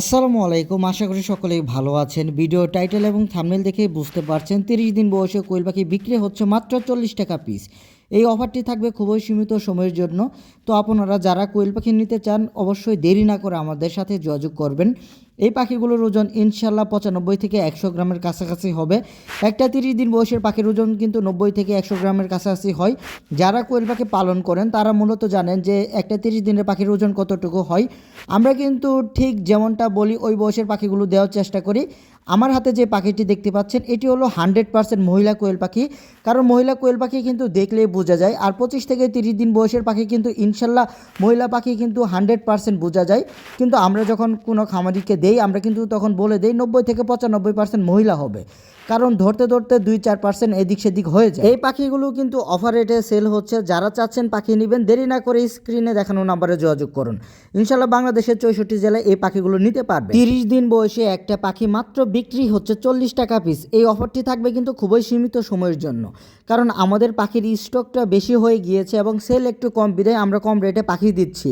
আসসালামু আলাইকুম, আশা করি সকলেই ভালো আছেন। ভিডিও টাইটেল এবং থামনেল দেখে বুঝতে পারছেন, তিরিশ দিন বয়সে কোয়েল পাখি বিক্রি হচ্ছে মাত্র চল্লিশ টাকা পিস। এই অফারটি থাকবে খুবই সীমিত সময়ের জন্য। তো আপনারা যারা কোয়েল পাখি নিতে চান, অবশ্যই দেরি না করে আমাদের সাথে যোগাযোগ করবেন। এই পাখিগুলোর ওজন ইনশাল্লাহ পঁচানব্বই থেকে একশো গ্রামের কাছাকাছি হবে। একটা তিরিশ দিন বয়সের পাখির ওজন কিন্তু নব্বই থেকে একশো গ্রামের কাছাকাছি হয়। যারা কোয়েল পাখি পালন করেন, তারা মূলত জানেন যে একটা তিরিশ দিনের পাখির ওজন কতটুকু হয়। আমরা কিন্তু ঠিক যেমনটা বলি, ওই বয়সের পাখিগুলো দেওয়ার চেষ্টা করি। আমার হাতে যে পাখিটি দেখতে পাচ্ছেন, এটি হলো হান্ড্রেড পার্সেন্ট মহিলা কোয়েল পাখি। কারণ মহিলা কোয়েল পাখি কিন্তু দেখলেই বোঝা যায়, আর পঁচিশ থেকে তিরিশ দিন বয়সের পাখি কিন্তু ইনশাল্লাহ মহিলা পাখি কিন্তু হান্ড্রেড পার্সেন্ট বোঝা যায়। কিন্তু আমরা যখন কোনো খামারিকে দেই, আমরা কিন্তু তখন বলে দেই নব্বই থেকে পঁচানব্বই পার্সেন্ট মহিলা হবে। কারণ ধরতে ধরতে দুই চার পার্সেন্ট এদিক সেদিক হয়ে যায়। এই পাখিগুলো কিন্তু অফার রেটে সেল হচ্ছে। যারা চাচ্ছেন পাখি নেবেন, দেরি না করে স্ক্রিনে দেখানো নাম্বারে যোগাযোগ করুন। ইনশাল্লাহ বাংলাদেশের চৌষট্টি জেলায় এই পাখিগুলো নিতে পারবে। তিরিশ দিন বয়সে একটা পাখি মাত্র বিক্রি হচ্ছে চল্লিশ টাকা পিস এই অফারটি থাকবে কিন্তু খুবই সীমিত সময়ের জন্য। কারণ আমাদের পাখির স্টকটা বেশি হয়ে গিয়েছে এবং সেল একটু কম, বিদায় আমরা কম রেটে পাখি দিচ্ছি।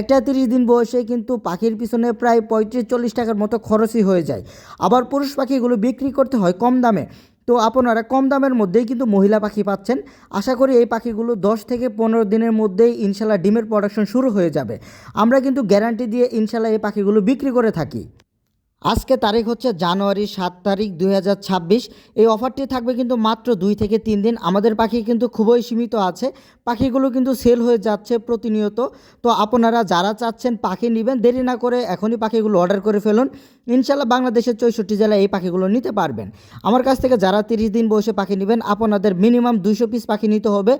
একটা তিরিশ দিন বয়সে কিন্তু পাখির পিছনে প্রায় পঁয়ত্রিশ চল্লিশ টাকার মতো খরচই হয়ে যায়। আবার পুরুষ পাখিগুলো বিক্রি করতে হয় কম দামে। তো আপনারা কম দামের মধ্যেই কিন্তু মহিলা পাখি পাচ্ছেন। আশা করি এই পাখিগুলো দশ থেকে পনেরো দিনের মধ্যেই ইনশাল্লাহ ডিমের প্রোডাকশন শুরু হয়ে যাবে। আমরা কিন্তু গ্যারান্টি দিয়ে ইনশাল্লাহ এই পাখিগুলো বিক্রি করে থাকি। আজকে তারিখ হচ্ছে জানুয়ারি সাত তারিখ দুই হাজার ছাব্বিশ। এই অফারটি থাকবে কিন্তু মাত্র দুই থেকে তিন দিন। আমাদের পাখি কিন্তু খুবই সীমিত আছে। পাখিগুলো কিন্তু সেল হয়ে যাচ্ছে প্রতিনিয়ত। তো আপনারা যারা চাচ্ছেন পাখি নেবেন, দেরি না করে এখনই পাখিগুলো অর্ডার করে ফেলুন। ইনশাল্লাহ বাংলাদেশের চৌষট্টি জেলায় এই পাখিগুলো নিতে পারবেন। আমার কাছ থেকে যারা তিরিশ দিন বসে পাখি নেবেন, আপনাদের মিনিমাম দুইশো পিস পাখি নিতে হবে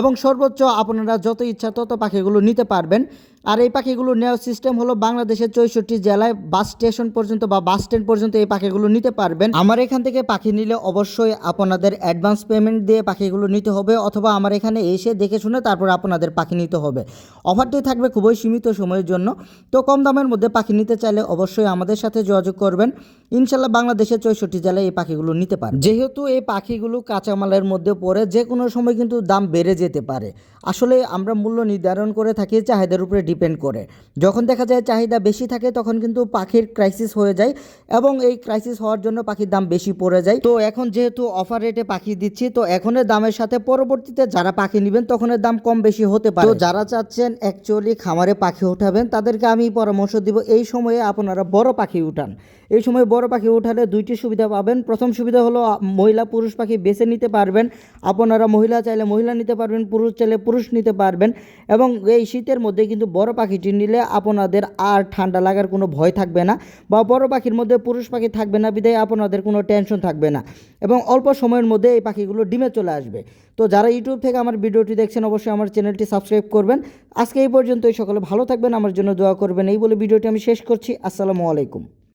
এবং সর্বোচ্চ আপনারা যত ইচ্ছা তত পাখিগুলো নিতে পারবেন। আর এই পাখিগুলো নেওয়ার সিস্টেম হলো বাংলাদেশের চৌষট্টি জেলায় বাস স্টেশন পর্যন্ত বা বাস স্ট্যান্ড পর্যন্ত এই পাখিগুলো নিতে পারবেন। আমার এখান থেকে পাখি নিলে অবশ্যই আপনাদের অ্যাডভান্স পেমেন্ট দিয়ে পাখিগুলো নিতে হবে অথবা আমার এখানে এসে দেখে শুনে তারপর আপনাদের পাখি নিতে হবে। অফারটি থাকবে খুবই সীমিত সময়ের জন্য। তো কম দামের মধ্যে পাখি নিতে চাইলে অবশ্যই আমাদের সাথে যোগাযোগ করবেন। ইনশাল্লাহ বাংলাদেশের চৌষট্টি জেলায় এই পাখিগুলো নিতে পারে যেহেতু এই পাখিগুলো কাঁচামালের মধ্যে পড়ে যে কোনো সময় কিন্তু দাম বেড়ে যেতে পারে। আসলে আমরা মূল্য নির্ধারণ করে থাকি চাহিদার উপরে ডিপেন্ড করে। যখন দেখা যায় চাহিদা বেশি থাকে, তখন কিন্তু পাখির ক্রাইসিস হয়ে যায় এবং এই ক্রাইসিস হওয়ার জন্য পাখির দাম বেশি পড়ে যায়। তো এখন যেহেতু অফার রেটে পাখি দিচ্ছি, তো এখনের দামের সাথে পরবর্তীতে যারা পাখি নেবেন, তখনের দাম কম বেশি হতে পারে। তো যারা চাচ্ছেন অ্যাকচুয়ালি খামারে পাখি উঠাবেন, তাদেরকে আমি পরামর্শ দিব, এই সময়ে আপনারা বড় পাখি উঠান। এই সময় বড় পাখি উঠালে দুইটি সুবিধা পাবেন। প্রথম সুবিধা হলো মহিলা পুরুষ পাখি বেছে নিতে পারবেন। আপনারা মহিলা চাইলে মহিলা নিতে পারবেন, পুরুষ চাইলে পুরুষ নিতে পারবেন এবং এই শীতের মধ্যে কিন্তু বড় পাখিটি নিলে আপনাদের আর ঠান্ডা লাগার কোনো ভয় থাকবে না বা বড় পাখির মধ্যে পুরুষ পাখি থাকবে না, বিদায় আপনাদের কোনো টেনশন থাকবে না এবং অল্প সময়ের মধ্যে এই পাখিগুলো ডিমে চলে আসবে। তো যারা ইউটিউব থেকে আমার ভিডিওটি দেখছেন, অবশ্যই আমার চ্যানেলটি সাবস্ক্রাইব করবেন। আজকে এই পর্যন্তই, সকলে ভালো থাকবেন, আমার জন্য দোয়া করবেন। এই বলে ভিডিওটি আমি শেষ করছি। আসসালামু আলাইকুম।